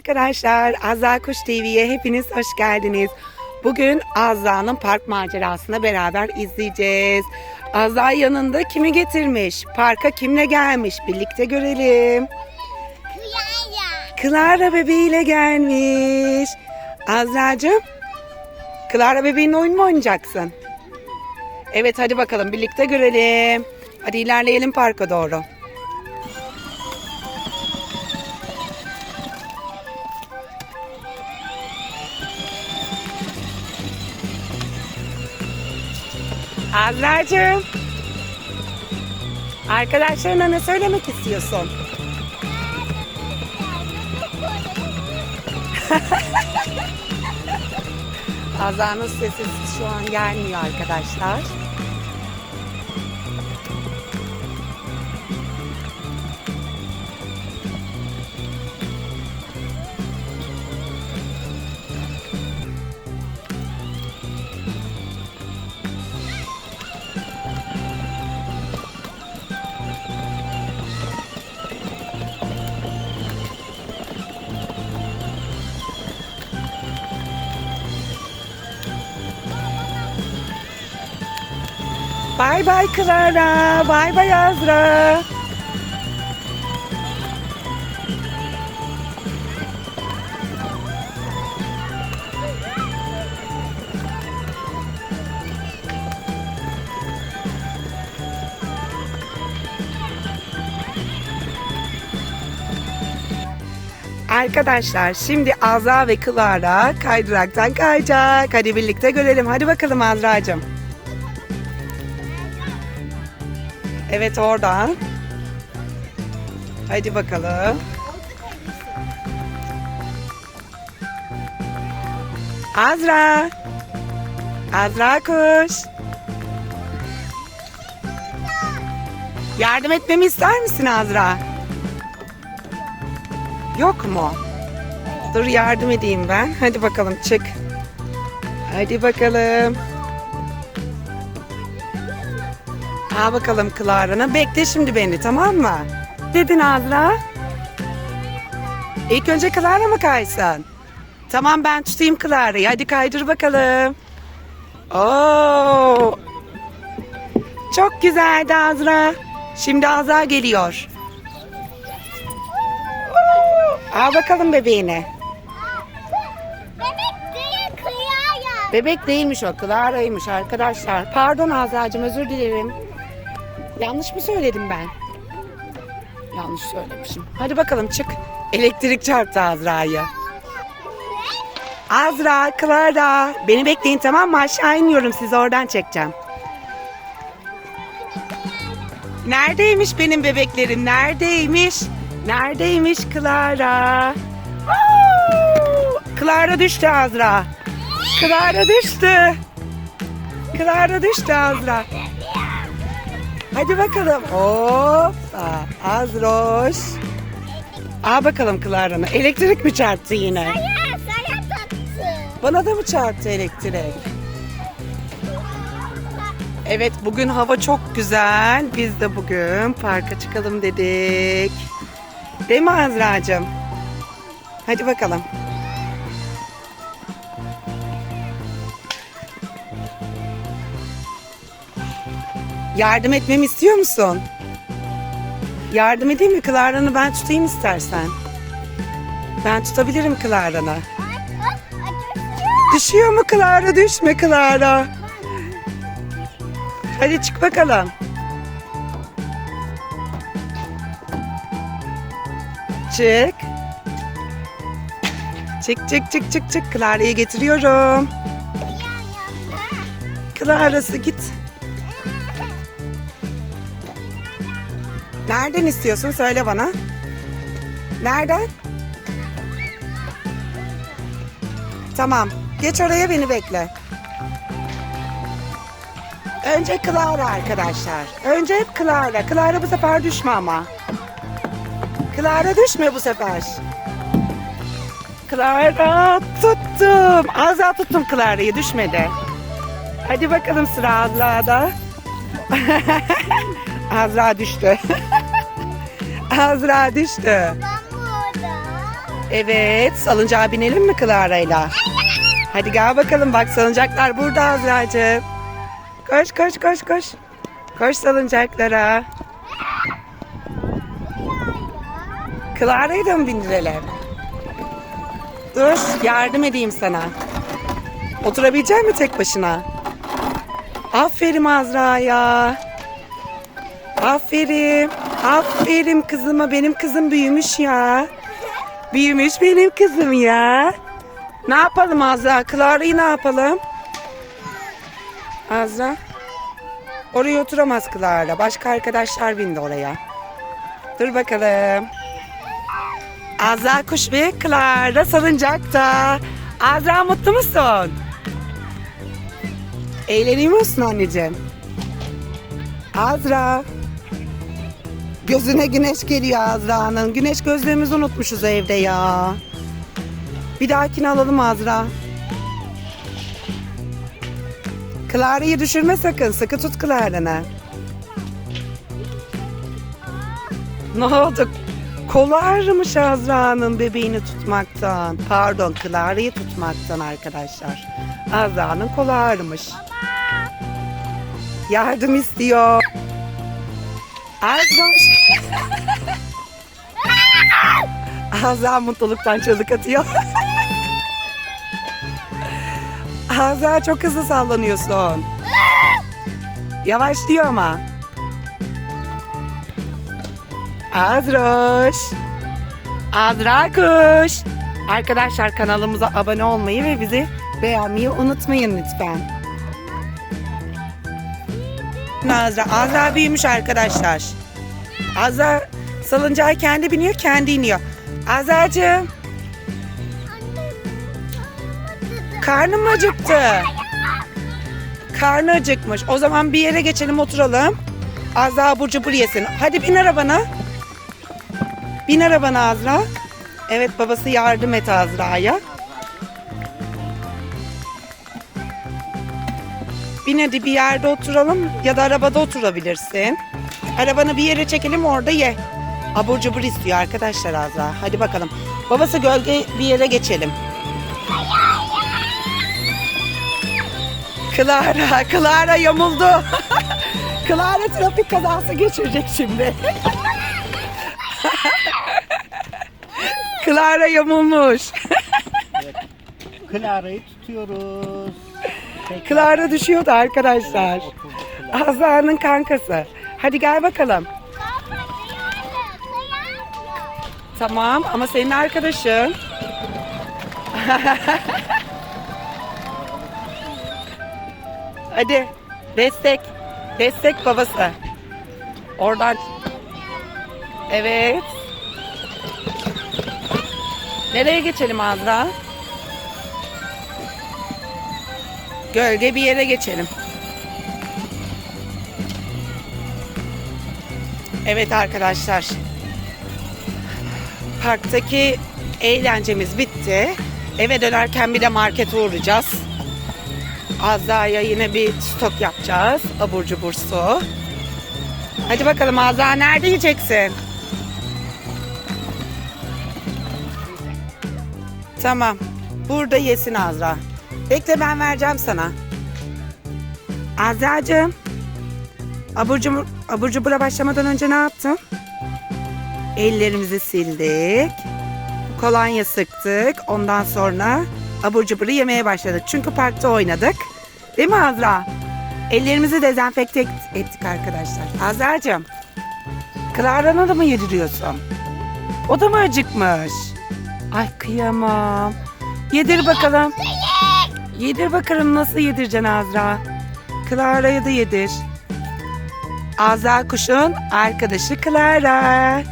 Arkadaşlar Azza Kuş TV'ye hepiniz hoş geldiniz. Bugün Azza'nın park macerasını beraber izleyeceğiz. Azza yanında kimi getirmiş? Parka kimle gelmiş? Birlikte görelim. Kıyaya. Clara bebeğiyle gelmiş. Azra'cığım, Clara bebeğinle oyun mu oynayacaksın? Evet hadi bakalım birlikte görelim. Hadi ilerleyelim parka doğru. Azra'cığım. Arkadaşlarına ne söylemek istiyorsun? Azan'ın sesi şu an gelmiyor arkadaşlar. Bay bay Clara, bay bay Azra. Arkadaşlar şimdi Azra ve Clara kaydıraktan kayacak. Hadi birlikte görelim. Hadi bakalım Azra'cığım. Evet oradan. Hadi bakalım. Azra. Azra kuş. Yardım etmemi ister misin Azra? Yok mu? Dur yardım edeyim ben. Hadi bakalım çık. Hadi bakalım. Al bakalım Clara'na. Bekle şimdi beni tamam mı? Dedin Azra. İlk önce Clara mı kaysın? Tamam ben tutayım Clara'yı. Hadi kaydır bakalım. Oo. Çok güzeldi Azra. Şimdi Azra geliyor. Oo. Al bakalım bebeğini. Bebek değil kıyaya. Bebek değilmiş o, Clara'ymış arkadaşlar. Pardon Azra'cığım özür dilerim. Yanlış mı söyledim ben? Yanlış söylemişim. Hadi bakalım çık. Elektrik çarptı Azra'yı. Azra, Clara. Beni bekleyin tamam mı? Aşağı iniyorum sizi oradan çekeceğim. Neredeymiş benim bebeklerim? Neredeymiş? Neredeymiş Clara? Oo! Clara düştü Azra. Clara düştü. Clara düştü Azra. Hadi bakalım. Hoppa. Azroş. Al bakalım Clara'nı. Elektrik mi çarptı yine? Ya sana. Bana da mı çarptı elektrik? Evet bugün hava çok güzel. Biz de bugün parka çıkalım dedik. Değil mi Azra'cığım? Hadi bakalım. Yardım etmemi istiyor musun? Yardım edeyim mi? Clara'nı ben tutayım istersen. Ben tutabilirim Clara'nı. Düşüyor mu Clara? Düşme Clara. Hadi çık bakalım. Çık. Çık çık çık çık çık. Clara'yı getiriyorum. Clara'sı git. Nereden istiyorsun? Söyle bana. Nereden? Tamam. Geç oraya beni bekle. Önce Clara arkadaşlar. Önce Clara. Clara bu sefer düşme ama. Clara düşme bu sefer. Clara tuttum. Az daha tuttum Clara'yı düşmedi. Hadi bakalım sıra Azra'da. Azra düştü. Azra düştü. Ben burada. Evet, salıncağa binelim mi Clara'yla? Hadi gel bakalım bak salıncaklar burada Azra'cığım. Koş koş koş koş. Koş salıncaklara. Clara'yı da mı bindirelim? Dur yardım edeyim sana. Oturabilecek mi tek başına? Aferin Azra'ya. Aferin. Aferin kızıma. Benim kızım büyümüş ya. Büyümüş benim kızım ya. Ne yapalım Azra? Clara'yı ne yapalım? Azra? Oraya oturamaz Clara. Başka arkadaşlar bindi oraya. Dur bakalım. Azra kuş ve Clara salıncakta. Azra mutlu musun? Eğleniyor musun anneciğim? Azra. Gözüne güneş geliyor Azra'nın. Güneş gözlüğümüzü unutmuşuz evde ya. Bir dahakini alalım Azra. Clara'yı düşürme sakın. Sıkı tut Clara'nı. Ne oldu? Kolu ağrımış Azra'nın bebeğini tutmaktan. Pardon Clara'yı tutmaktan arkadaşlar. Azra'nın kolu ağrımış. Yardım istiyor. Azra. Azra mutluluktan çığlık atıyor. Azra çok hızlı sallanıyorsun. Yavaşlıyor ama. Azroş. Azra kuş. Arkadaşlar kanalımıza abone olmayı ve bizi beğenmeyi unutmayın lütfen. Azra. Azra büyümüş arkadaşlar. Azra salıncağa kendi biniyor, kendi iniyor. Azra'cığım. Karnım acıktı? Karnı acıkmış. O zaman bir yere geçelim oturalım. Azra abur cubur yesin. Hadi bin arabana. Bin arabana Azra. Evet babası yardım et Azra'ya. Bin hadi bir yerde oturalım ya da arabada oturabilirsin. Arabanı bir yere çekelim orada ye. Abur cubur istiyor arkadaşlar Azra. Hadi bakalım. Babası gölge bir yere geçelim. Clara, Clara yamuldu. Clara trafik kazası geçirecek şimdi. Clara yamulmuş. Clara'yı tutuyoruz. Clara düşüyordu arkadaşlar. Azra'nın kankası. Hadi gel bakalım. Tamam ama senin arkadaşın. Hadi destek. Destek babası. Oradan. Evet. Nereye geçelim Azra? Gölge bir yere geçelim. Evet arkadaşlar. Parktaki eğlencemiz bitti. Eve dönerken bir de markete uğrayacağız. Azra'ya yine bir stok yapacağız. Abur cubur su. Hadi bakalım Azra nerede yiyeceksin? Tamam. Burada yesin Azra. Bekle ben vereceğim sana. Azra'cığım. Abur cubur, abur cubura başlamadan önce ne yaptın? Ellerimizi sildik. Kolonya sıktık. Ondan sonra abur cuburu yemeye başladık. Çünkü parkta oynadık. Değil mi Azra? Ellerimizi dezenfekte et- ettik arkadaşlar. Azra'cığım. Clara'na da mı yediriyorsun? O da mı acıkmış? Ay kıyamam. Yedir bakalım. Yedir bakalım nasıl yedireceksin Azra. Clara'ya da yedir. Azra kuşun arkadaşı Clara.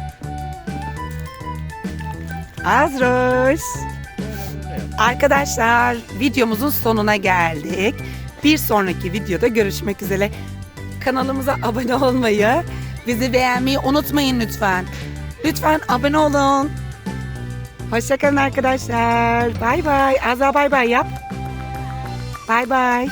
Azroş. Arkadaşlar videomuzun sonuna geldik. Bir sonraki videoda görüşmek üzere. Kanalımıza abone olmayı, bizi beğenmeyi unutmayın lütfen. Lütfen abone olun. Hoşçakalın arkadaşlar. Bay bay. Azra bay bay yap. Bay bay.